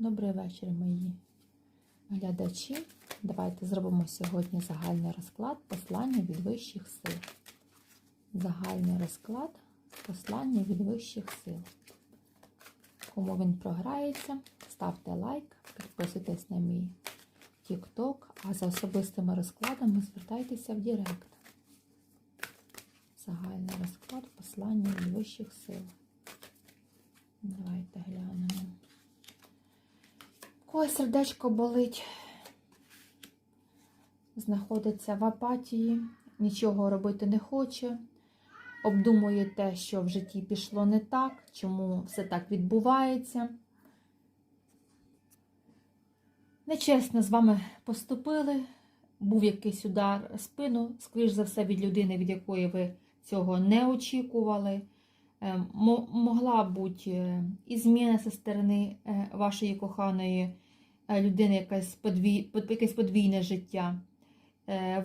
Добрий вечір, мої глядачі. Давайте зробимо сьогодні загальний розклад послання від вищих сил. Загальний розклад послання від вищих сил. Кому він програється, ставте лайк, підписуйтесь на мій TikTok, а за особистими розкладами звертайтеся в Директ. Загальний розклад послання від вищих сил. Давайте глянемо. Когось сердечко болить, знаходиться в апатії, нічого робити не хоче, обдумує те, що в житті пішло не так, чому все так відбувається. Нечесно з вами поступили, був якийсь удар спину, скоріш за все, від людини, від якої ви цього не очікували. Е, мо- Могла бути е, і зміна зі сторони е, вашої коханої людини, якесь подвійне життя.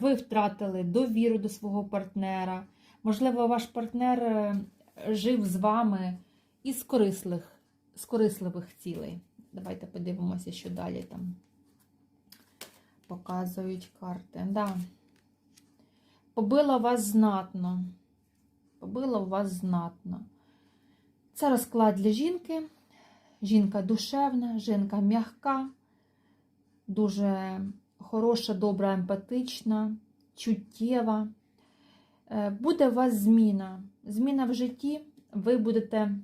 Ви втратили довіру до свого партнера. Можливо, ваш партнер жив з вами із корислих, з корисливих цілей. Давайте подивимося, що далі там показують карти. Да. Побила вас знатно. Побила вас знатно. Це розклад для жінки. Жінка душевна, жінка м'яка, дуже хороша, добра, емпатична, чуттєва. Е, Буде у вас зміна. Зміна в житті. Ви будете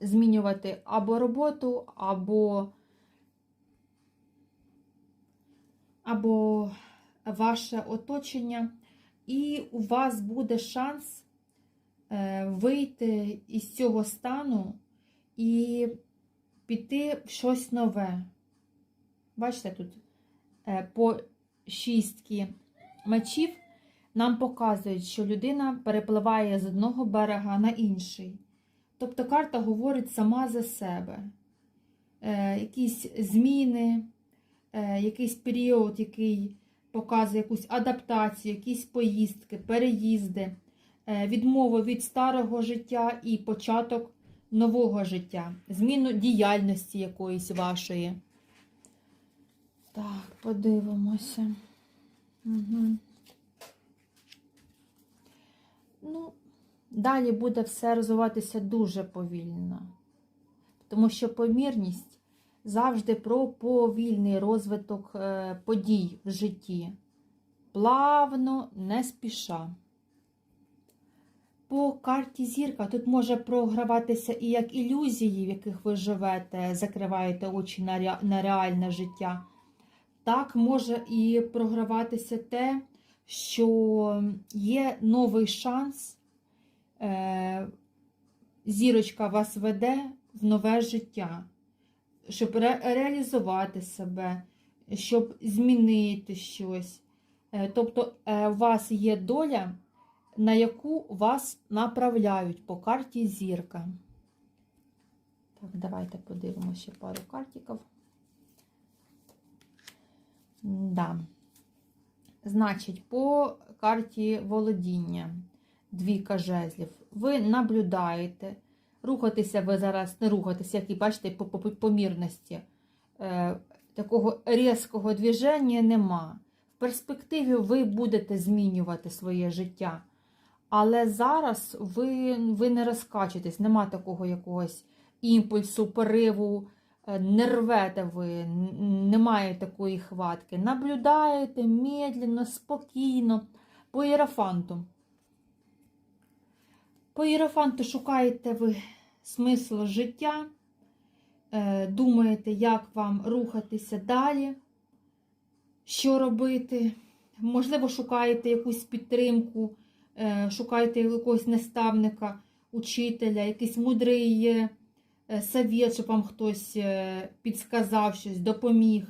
змінювати або роботу, або, або ваше оточення. І у вас буде шанс е, вийти із цього стану і піти в щось нове. Бачите, тут е, по шістки мечів нам показують, що людина перепливає з одного берега на інший. Тобто карта говорить сама за себе. Е, Якісь зміни, якийсь період, який показує якусь адаптацію, якісь поїздки, переїзди, е, відмову від старого життя і початок нового життя, зміну діяльності якоїсь вашої. Так, подивимося. Угу. Ну, далі буде все розвиватися дуже повільно. Тому що помірність завжди про повільний розвиток е, подій в житті. Плавно, не спіша. По карті зірка тут може програватися і як ілюзії, в яких ви живете, закриваєте очі на ре- на реальне життя. Так може і програватися те, що є новий шанс, е, зірочка вас веде в нове життя, щоб ре- реалізувати себе, щоб змінити щось. Е, Тобто е, у вас є доля, на яку вас направляють по карті зірка. Так, давайте подивимося ще пару картиків. Да. Значить, по карті володіння, двійка жезлів, ви наблюдаєте, рухатися ви зараз не рухатися, як і бачите, по, по помірності. Е, такого різкого движення нема. В перспективі ви будете змінювати своє життя. Але зараз ви, ви не розкачуєтесь, нема такого якогось імпульсу, пориву, е, не рвете ви, немає такої хватки. Наблюдаєте медленно, спокійно, по іерофанту. По іерофанту шукаєте ви смисл життя, е, думаєте, як вам рухатися далі, що робити. Можливо, шукаєте якусь підтримку, е, шукаєте якогось наставника, учителя, якийсь мудрий е, совет, щоб вам хтось підсказав щось, допоміг.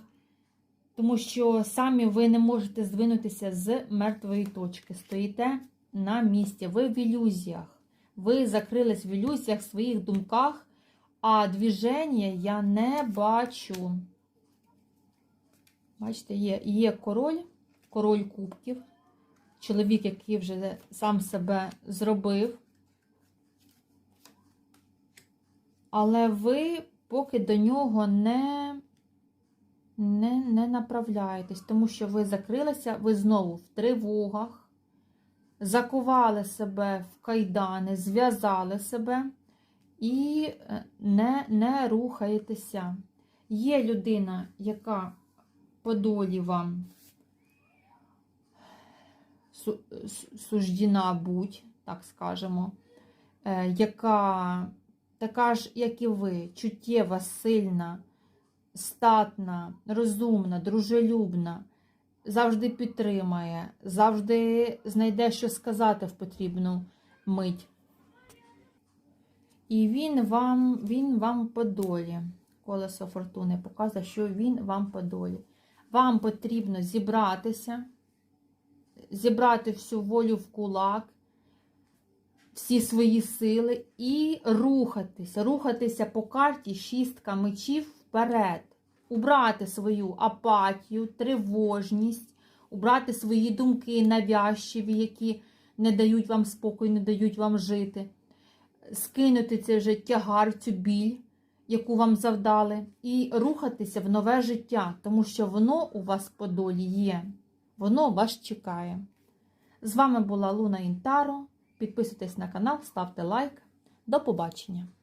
Тому що самі ви не можете здвинутися з мертвої точки. Стоїте на місці, ви в ілюзіях. Ви закрились в ілюзіях, в своїх думках, а движення я не бачу. Бачите, є, є король, король кубків, чоловік, який вже сам себе зробив. Але ви поки до нього не, не, не направляєтесь, тому що ви закрилися, ви знову в тривогах, закували себе в кайдани, зв'язали себе і е, не, не рухаєтеся. Є людина, яка по долі вам су- су- будь, так скажемо, е, яка така ж, як і ви, чуттєва, сильна, статна, розумна, дружелюбна, завжди підтримає, завжди знайде, що сказати в потрібну мить. І він вам, він вам по долі. Колесо фортуни показує, що він вам по долі. Вам потрібно зібратися, зібрати всю волю в кулак, всі свої сили і рухатися, рухатися по карті шістка мечів вперед, убрати свою апатію, тривожність, убрати свої думки навязчиві, які не дають вам спокою, не дають вам жити, скинути цей вже тягар, цю біль, яку вам завдали, і рухатися в нове життя, тому що воно у вас по долі є, воно вас чекає. З вами була Луна Інтаро. Підписуйтесь на канал, ставте лайк. До побачення!